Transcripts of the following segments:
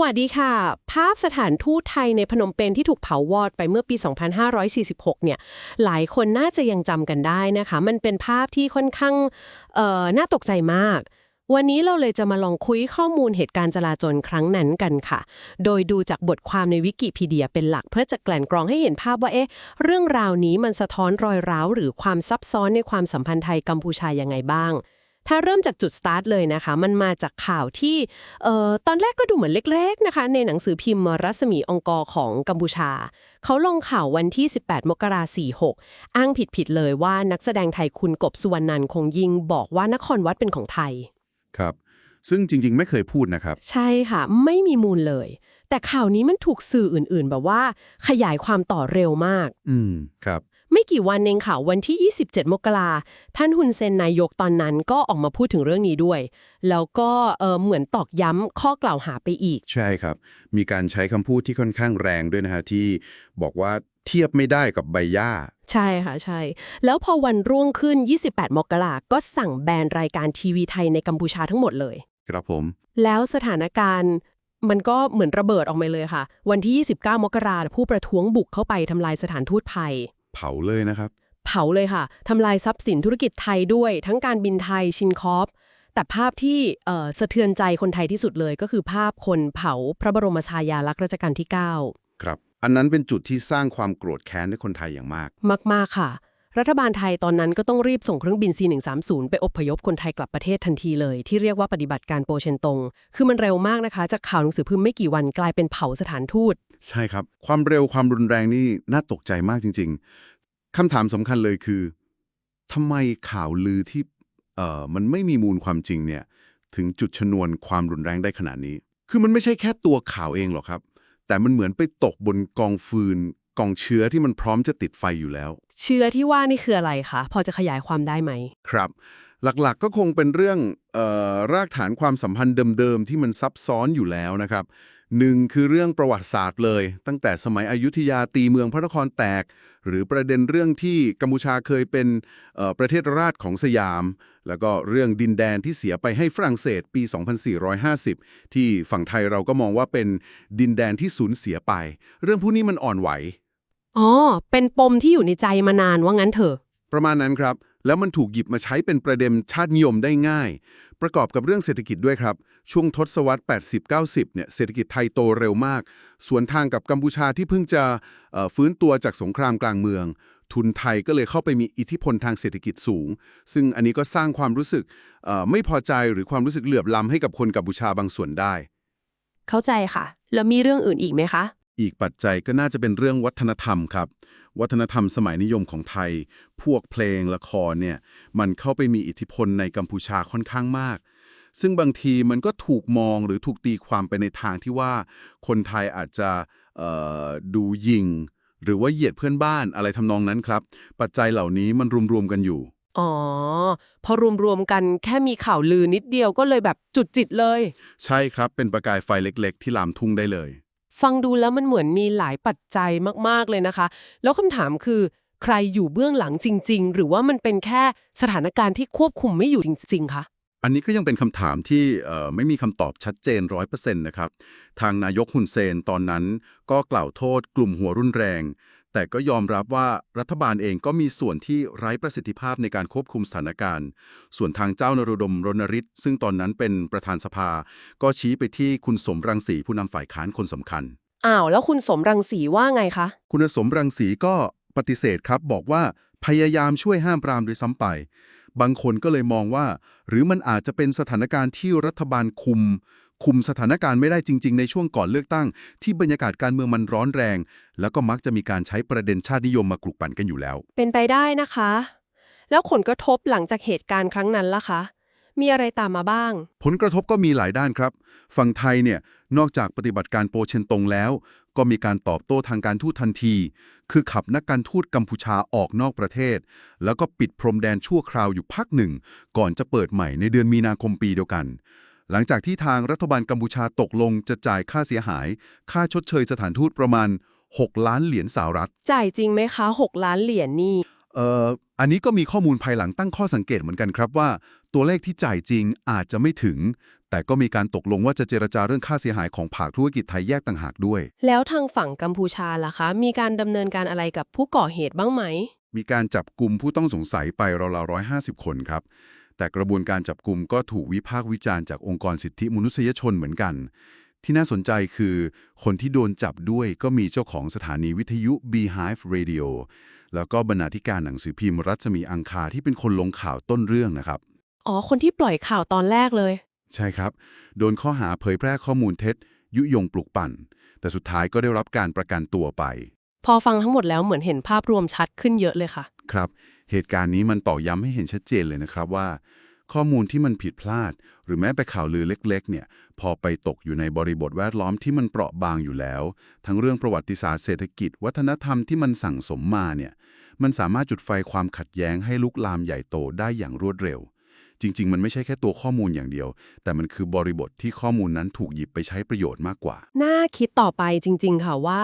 สวัสดีค่ะ ภาพสถานทูตไทยในพนมเปญที่ถูกเผาวอดไปเมื่อปี 2546 เนี่ย หลายคนน่าจะยังจำกันได้นะคะ มันเป็นภาพที่ค่อนข้างเอ่อน่าตกใจมาก วันนี้เราเลยจะมาลองคุยข้อมูลเหตุการณ์จลาจลครั้งนั้นกันค่ะ โดยดูจากบทความในวิกิพีเดียเป็นหลักเพื่อจะแกลั่นกรองให้เห็นภาพว่าเอ๊ะเรื่องราวนี้มันสะท้อนรอยร้าวหรือความซับซ้อนในความสัมพันธ์ไทยกัมพูชายังไงบ้าง ถ้าเริ่มจากจุดสตาร์ทเลยนะคะ มันมาจากข่าวที่เอ่อตอนแรกก็ดูเหมือนเล็กๆนะคะ ในหนังสือพิมพ์รัศมีองกอของกัมพูชา เขาลงข่าววันที่ 18 มกราคม46 อ้างผิดๆเลยว่านักแสดงไทยคุณกบสุวรรณันท์คงยิงบอกว่านครวัดเป็นของไทย ครับ ซึ่งจริง ๆ ไม่เคยพูดนะครับ ใช่ค่ะ ไม่มีมูลเลย แต่ข่าวนี้มันถูกสื่ออื่น ๆ แบบว่า ขยายความต่อเร็วมาก อืม ครับ ไม่กี่วันเองค่ะ วันที่ 27 มกราท่านฮุนเซนนายกตอนนั้นก็ออกมาพูดถึงเรื่องนี้ด้วย แล้วก็เออเหมือนตอกย้ำข้อกล่าวหาไปอีก ใช่ครับ มีการใช้คำพูดที่ค่อนข้างแรงด้วยนะฮะที่บอกว่าเทียบไม่ได้กับใบหญ้า ใช่ค่ะใช่ แล้วพอวันรุ่งขึ้น 28 มกราก็สั่งแบนรายการทีวีไทยในกัมพูชาทั้งหมดเลย ครับผม แล้วสถานการณ์มันก็เหมือนระเบิดออกมาเลยค่ะ วันที่ 29 มกราผู้ประท้วงบุกเข้าไปทำลายสถานทูตไทย เผาเลยนะครับ เผาเลยค่ะทำลายทรัพย์สินธุรกิจไทยด้วย ทั้งการบินไทยชินคอปแต่ภาพที่เอ่อสะเทือนใจคนไทยที่สุดเลย ก็คือภาพคนเผาพระบรมฉายาลักษณ์รัชกาลที่ครับ อันนั้นเป็นจุดที่สร้างความโกรธแค้นให้คนไทยอย่างมาก9มากๆค่ะ รัฐบาลไทยตอนนั้นก็ต้องรีบส่งเครื่องบิน C130 ไปอพยพคนไทยกลับประเทศทันทีเลย ที่เรียกว่าปฏิบัติการโปเชนตง คือมันเร็วมากนะคะ จากข่าวหนังสือพิมพ์ไม่กี่วันกลายเป็นเผาสถานทูต ใช่ครับ ความเร็วความรุนแรงนี่น่าตกใจมากจริง ๆคำถามสำคัญเลยคือทำไมข่าวลือที่เอ่อมันไม่มีมูลความจริงเนี่ยถึงจุดชนวนความรุนแรงได้ขนาดนี้ คือมันไม่ใช่แค่ตัวข่าวเองหรอกครับ แต่มันเหมือนไปตกบนกองฟืน กองเชื้อที่มันพร้อมจะติดไฟอยู่แล้ว เชื้อที่ว่านี่คืออะไรคะ พอจะขยายความได้ไหม ครับ หลักๆก็คงเป็นเรื่องเออรากฐานความสัมพันธ์เดิมๆที่มันซับซ้อนอยู่แล้วนะครับหนึ่งคือเรื่องประวัติศาสตร์เลย ตั้งแต่สมัยอยุธยาตีเมืองพระนครแตก หรือประเด็นเรื่องที่กัมพูชาเคยเป็นเอ่อประเทศราชของสยาม แล้วก็เรื่องดินแดนที่เสียไปให้ฝรั่งเศสปี 2450 ที่ฝั่งไทยเราก็มองว่าเป็นดินแดนที่สูญเสียไป เรื่องพวกนี้มันอ่อนไหว อ๋อ เป็นปมที่อยู่ในใจมานานว่างั้นเถอะ ประมาณนั้นครับ แล้วมันถูกหยิบมาใช้เป็นประเด็นชาตินิยมได้ง่าย ประกอบกับเรื่องเศรษฐกิจด้วยครับ ช่วงทศวรรษ 80-90 เนี่ย เศรษฐกิจไทยโตเร็วมาก สวนทางกับกัมพูชาที่เพิ่งจะเอ่อฟื้นตัวจากสงครามกลางเมือง ทุนไทยก็เลยเข้าไปมีอิทธิพลทางเศรษฐกิจสูง ซึ่งอันนี้ก็สร้างความรู้สึกเอ่อไม่พอใจหรือความรู้สึกเหลื่อมล้ำให้กับคนกัมพูชาบางส่วนได้ เข้าใจค่ะ แล้วมีเรื่องอื่นอีกไหมคะ อีกปัจจัยก็น่าจะเป็นเรื่องวัฒนธรรมครับ วัฒนธรรมสมัยนิยมของไทย พวกเพลงละครเนี่ยมันเข้าไปมีอิทธิพลในกัมพูชาค่อนข้างมาก ซึ่งบางทีมันก็ถูกมองหรือถูกตีความไปในทางที่ว่าคนไทยอาจจะเอ่อดูยิง หรือว่าเหยียดเพื่อนบ้านอะไรทำนองนั้นครับ ปัจจัยเหล่านี้มันรวมๆกันอยู่อ๋อ พอรวมๆกันแค่มีข่าวลือนิดเดียวก็เลยแบบจุดจิตเลย ใช่ครับเป็นประกายไฟเล็ก ๆ ที่ลามทุ่งได้เลย ฟังดูแล้วมันเหมือนมีหลายปัจจัยมากๆเลยนะคะ แล้วคำถามคือ ใครอยู่เบื้องหลังจริง ๆ หรือว่ามันเป็นแค่สถานการณ์ที่ควบคุมไม่อยู่จริง ๆคะอันนี้ก็ยังเป็นคำถามที่ไม่มีคำตอบชัดเจนร้อยเปอร์เซ็นต์นะครับ ทางนายกฮุนเซนตอนนั้นก็กล่าวโทษกลุ่มหัวรุนแรง แต่ก็ยอมรับว่ารัฐบาลเองก็มีส่วนที่ไร้ประสิทธิภาพในการควบคุมสถานการณ์ ส่วนทางเจ้านรดมรณฤทธิ์ซึ่งตอนนั้นเป็นประธานสภา ก็ชี้ไปที่คุณสมรังสีผู้นำฝ่ายค้านคนสำคัญ อ้าว แล้วคุณสมรังสีว่าไงคะ คุณสมรังสีก็ปฏิเสธครับ บอกว่าพยายามช่วยห้ามปรามโดยซ้ำไป บางคนก็เลยมองว่า หรือมันอาจจะเป็นสถานการณ์ที่รัฐบาลคุม คุมสถานการณ์ไม่ได้จริง ๆ ในช่วงก่อนเลือกตั้ง ที่บรรยากาศการเมืองมันร้อนแรง แล้วก็มักจะมีการใช้ประเด็นชาตินิยมมากลุกปั่นกันอยู่แล้ว เป็นไปได้นะคะ แล้วผลกระทบหลังจากเหตุการณ์ครั้งนั้นล่ะคะ มีอะไรตามมาบ้าง ผลกระทบก็มีหลายด้านครับ ฝั่งไทยเนี่ยนอกจากปฏิบัติการโปเชนตงแล้ว ก็มีการตอบโต้ทางการทูตทันที คือขับนักการทูตกัมพูชาออกนอกประเทศ แล้วก็ปิดพรมแดนชั่วคราวอยู่พักหนึ่ง ก่อนจะเปิดใหม่ในเดือนมีนาคมปีเดียวกัน หลังจากที่ทางรัฐบาลกัมพูชาตกลงจะจ่ายค่าเสียหาย ค่าชดเชยสถานทูตประมาณ 6 ล้านเหรียญสหรัฐ จ่ายจริงไหมคะ 6 ล้านเหรียญนี่ เอ่อ อันนี้ก็มีข้อมูลภายหลังตั้งข้อสังเกตเหมือนกันครับว่า ตัวเลขที่จ่ายจริงอาจจะไม่ถึง แต่ก็มีการตกลงว่าจะเจรจาเรื่องค่าเสียหายของภาคธุรกิจไทยแยกต่างหากด้วย แล้วทางฝั่งกัมพูชาล่ะคะ มีการดำเนินการอะไรกับผู้ก่อเหตุบ้างไหม มีการจับกลุ่มผู้ต้องสงสัยไปราวๆ150 คนครับ แต่กระบวนการจับกลุ่มก็ถูกวิพากษ์วิจารณ์จากองค์กรสิทธิมนุษยชนเหมือนกัน ที่น่าสนใจคือ คนที่โดนจับด้วยก็มีเจ้าของสถานีวิทยุ Beehive Radio แล้วก็บรรณาธิการหนังสือพิมพ์รัศมีอังคาที่เป็นคนลงข่าวต้นเรื่องนะครับ อ๋อ คนที่ปล่อยข่าวตอนแรกเลย ใช่ครับ โดนข้อหาเผยแพร่ข้อมูลเท็จ ยุยงปลุกปั่น แต่สุดท้ายก็ได้รับการประกันตัวไป พอฟังทั้งหมดแล้วเหมือนเห็นภาพรวมชัดขึ้นเยอะเลยค่ะ ครับ เหตุการณ์นี้มันต่อย้ำให้เห็นชัดเจนเลยนะครับว่า ข้อมูลที่มันผิดพลาด หรือแม้ไปข่าวลือเล็ก ๆ เนี่ย พอไปตกอยู่ในบริบทแวดล้อมที่มันเปราะบางอยู่แล้ว ทั้งเรื่องประวัติศาสตร์เศรษฐกิจ วัฒนธรรมที่มันสั่งสมมาเนี่ยมันสามารถจุดไฟความขัดแย้งให้ลุกลามใหญ่โตได้อย่างรวดเร็ว จริง ๆ มันไม่ใช่แค่ตัวข้อมูลอย่างเดียว แต่มันคือบริบทที่ข้อมูลนั้นถูกหยิบไปใช้ประโยชน์มากกว่า น่าคิดต่อไปจริง ๆ ค่ะว่า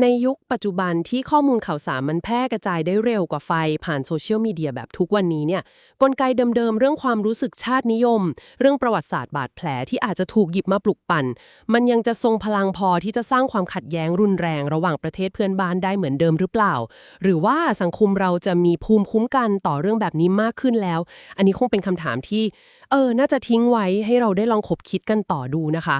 ในยุคปัจจุบันที่ข้อมูลข่าวสารมันแพร่กระจายได้เร็วกว่าไฟ ผ่านโซเชียลมีเดียแบบทุกวันนี้เนี่ยกลไกเดิมๆเรื่องความรู้สึกชาตินิยม เรื่องประวัติศาสตร์บาดแผลที่อาจจะถูกหยิบมาปลุกปั่น มันยังจะทรงพลังพอที่จะสร้างความขัดแย้งรุนแรง ระหว่างประเทศเพื่อนบ้านได้เหมือนเดิมหรือเปล่า หรือว่าสังคมเราจะมีภูมิคุ้มกันต่อเรื่องแบบนี้มากขึ้นแล้ว อันนี้คงเป็นคำถามที่ เออ น่าจะทิ้งไว้ให้เราได้ลองคบคิดกันต่อดูนะคะ